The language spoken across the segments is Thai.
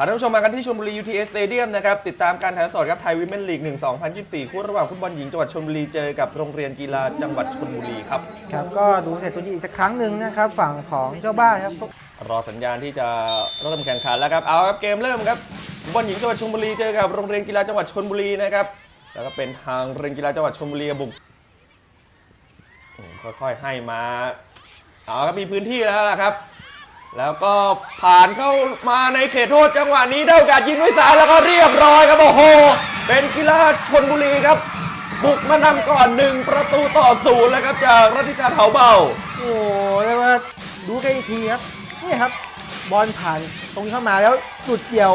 าท่านผู้ชมมากันที่ชลบุรี UTS Stadium นะครับ ติดตามการถ่ายทอดสดครับไทยวิมเมนลีก 1 2024 คู่ระหว่างฟุตบอลหญิงจังหวัดชลบุรีเจอกับโรงเรียนกีฬาจังหวัดชลบุรีครับครับก็ดูเสร็จตัวนี้อีกสักครั้งหนึ่งนะครับ ฝั่งของเจ้าบ้านครับ รอสัญญาณที่จะเริ่มแข่งขันแล้วครับ เอาครับเกมเริ่มครับฟุตบอลหญิงจังหวัดชลบุรีเจอกับโรงเรียนกีฬาจังหวัดชลบุรีนะครับ แล้วก็เป็นทางโรงเรียนกีฬาจังหวัดชลบุรีบุกอืมค่อยๆให้มา เอาครับมีพื้นที่แล้วล่ะครับ แล้วก็ผ่านเข้ามาในเขตโทษจังหวะนี้ได้โอกาสยิงด้วยซ้ายแล้วก็เรียบร้อยครับโอ้โห เป็นกีฬาชนบุรีครับ บุกมานำก่อนหนึ่งประตูต่อศูนย์แล้วครับจากรัติการเถาเบา โอ้โหเรียกว่าดูกันอีกทีครับนี่ครับ บอลผ่านตรงนี้เข้ามาแล้วจุดเดียว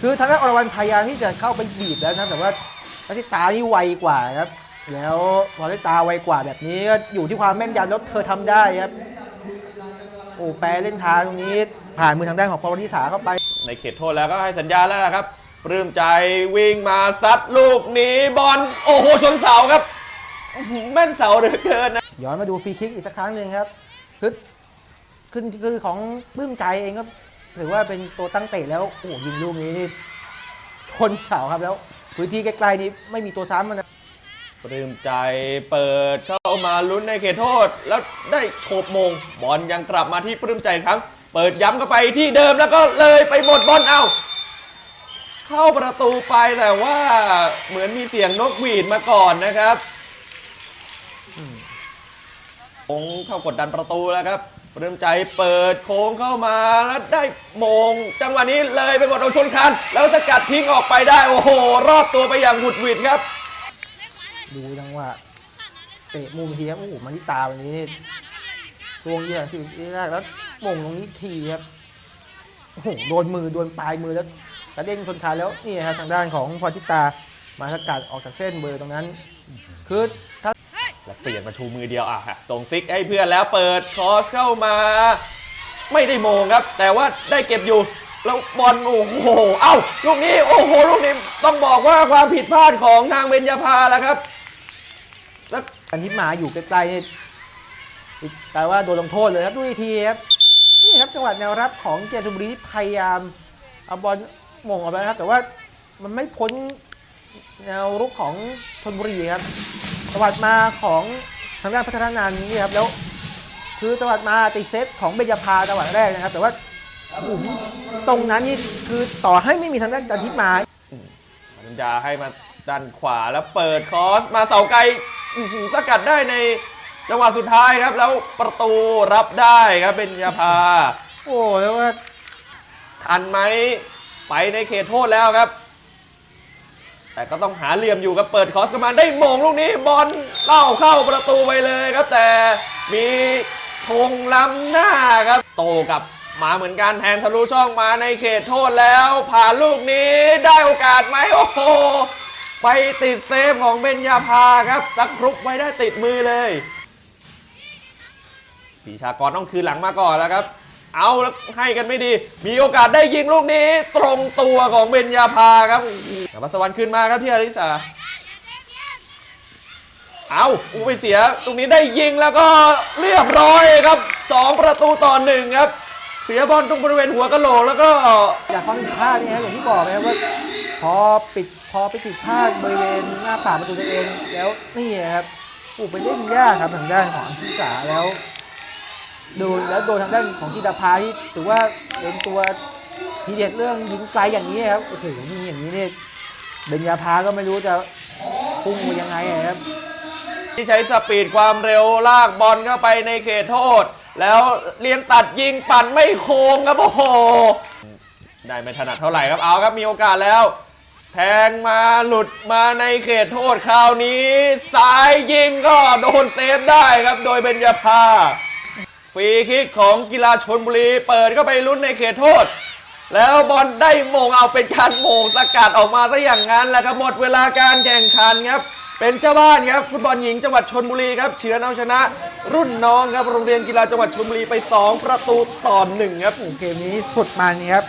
คือทางด้านอรวรรณพยายามที่จะเข้าไปบีบแล้วนะแต่ว่าลัทิตานี่ไวกว่าครับ แล้วพอลัทิตาไวกว่าแบบนี้ก็อยู่ที่ความแม่นยำแล้วเธอทำได้ครับ โอ้แปรเล่นทางตรงนี้ ผ่านมือทางด้านของปวริสาเข้าไปในเขตโทษแล้วก็ให้สัญญาณแล้วนะครับปลื้มใจวิ่งมาซัดลูกนี้บอลโอ้โหชนเสาครับอื้อหือแม่นเสาเหลือเกินนะย้อนมาดูฟรีคิกอีกสักครั้งหนึ่งครับคือคือคือของปลื้มใจเองก็ถือว่าเป็นตัวตั้งเตะแล้วโอ้โหยิงลูกนี้นี่ชนเสาครับแล้วพื้นที่ใกล้ๆนี้ไม่มีตัวซ้ำมันนะ ปลื้มใจเปิดเข้ามาลุ้นในเขตโทษ แล้วได้โฉบมง บอลยังกลับมาที่ปลื้มใจครั้ง เปิดย้ำเข้าไปที่เดิมแล้วก็เลยไปหมดบอลเอาเข้าประตูไปแต่ว่าเหมือนมีเสียงนกหวีดมาก่อนนะครับโค้งเข้ากดดันประตูแล้วครับเริ่มใจเปิดโค้งเข้ามาแล้วได้มง จังหวะนี้เลยไปหมดโดนชนคัน แล้วสกัดทิ้งออกไปได้โอ้โห รอบตัวไปอย่างหุดหวิดครับ ดูจังหวะเตะมุมทีครับโอ้โหมานิตาวันนี้นี่รวงเยอะสิที่แรกแล้วมงตรงนี้ทีครับโอ้โหโดนมือโดนปลายมือแล้วกระเด้งชนคาแล้วนี่ครับทางด้านของพรทิตามาสกัดออกจากเส้นเบอร์ตรงนั้น คือถ้าแล้วเปลี่ยนมาชูมือเดียวอะส่งซิกให้เพื่อนแล้วเปิดคอสเข้ามา ไม่ได้โมงครับ แต่ว่าได้เก็บอยู่แล้วบอลโอ้โห เอ้าลูกนี้โอ้โหลูกนี้ต้องบอกว่าความผิดพลาดของทางเบญญาภาแล้วครับ อันที่มาอยู่ใกล้ๆนี่แต่ว่าโดนลงโทษเลยครับดูอีกทีครับนี่ครับจังหวะแนวรับของเกียรติบุรีที่พยายามเอาบอลหม่งออกไปนะครับ แต่ว่ามันไม่พ้นแนวรุกของชนบุรีครับจังหวัดมาของทางด้านพัฒนานันนี่ครับแล้วคือจังหวัดมาติเซตของเบญพาจังหวัดแรกนะครับ แต่ว่าตรงนั้นนี่คือต่อให้ไม่มีทางด้านจันทิมาเบญญาให้มาด้านขวาแล้วเปิดคอสมาเสาไกล อื้อหือสกัดได้ในจังหวะสุดท้ายครับ แล้วประตูรับได้ครับเบญญาภาโอ้แล้วว่าทันไหมไปในเขตโทษแล้วครับ แต่ก็ต้องหาเหลี่ยมอยู่กับเปิดคอสกมาได้มงลูกนี้บอลเล่าเข้าประตูไปเลยครับ แต่มีธงล้ำหน้าครับ โตกับมาเหมือนกันแทนทะลุช่องมาในเขตโทษแล้ว ผ่านลูกนี้ได้โอกาสไหมโอ้โห ไปติดเซฟของเบญญาภาครับสักครุกไว้ได้ติดมือเลยปีชากรต้องคืนหลังมาก่อนแล้วครับ เอาแล้วให้กันไม่ดี มีโอกาสได้ยิงลูกนี้ ตรงตัวของเบญญาภาครับแต่พัสวรรค์ขึ้นมาครับที่อริสาเอาอูไปเสีย ตรงนี้ได้ยิงแล้วก็เรียบร้อยครับ 2 ประตูต่อหนึ่งครับ เสียบอลตรงบริเวณหัวกะโหลกแล้วก็จากความผิดพลาดนี่ครับอย่างที่บอกนะครับว่าพอปิด พอไปผิดพลาดบริเวณหน้าป่าประตูตัวเองแล้วนี่ครับอู้ไปเล่นยากครับทางด้านของทิสาแล้วดูแล้วโดนทางด้านของทิดาภาที่ถือว่าเป็นตัวทีเด็ดเรื่องยิงไกลอย่างนี้ครับโอ้โหยิงอย่างนี้เนี่ยเบญญาภาก็ไม่รู้จะพุ่งยังไงครับ ที่ใช้สปีดความเร็วลากบอลเข้าไปในเขตโทษ แล้วเลี้ยงตัดยิงปั่นไม่โค้งครับโอ้โหได้ไม่ถนัดเท่าไหร่ครับเอาครับมีโอกาสแล้ว แทงมาหลุดมาในเขตโทษคราวนี้ซ้ายยิงก็โดนเซฟได้ครับโดยเบญญาภาฟรีคิกของกีฬาชนบุรีเปิดเข้าไปลุ้นในเขตโทษ แล้วบอลได้โมงเอาเป็นการโมงสกัดออกมาซะอย่างนั้นแหละครับหมดเวลาการแข่งขันครับเป็นเจ้าบ้านครับฟุตบอลหญิงจังหวัดชนบุรีครับเฉือนเอาชนะ รุ่นน้องครับโรงเรียนกีฬาจังหวัดชนบุรีไป 2 ประตูต่อหนึ่งครับเกมนี้สุดมันครับ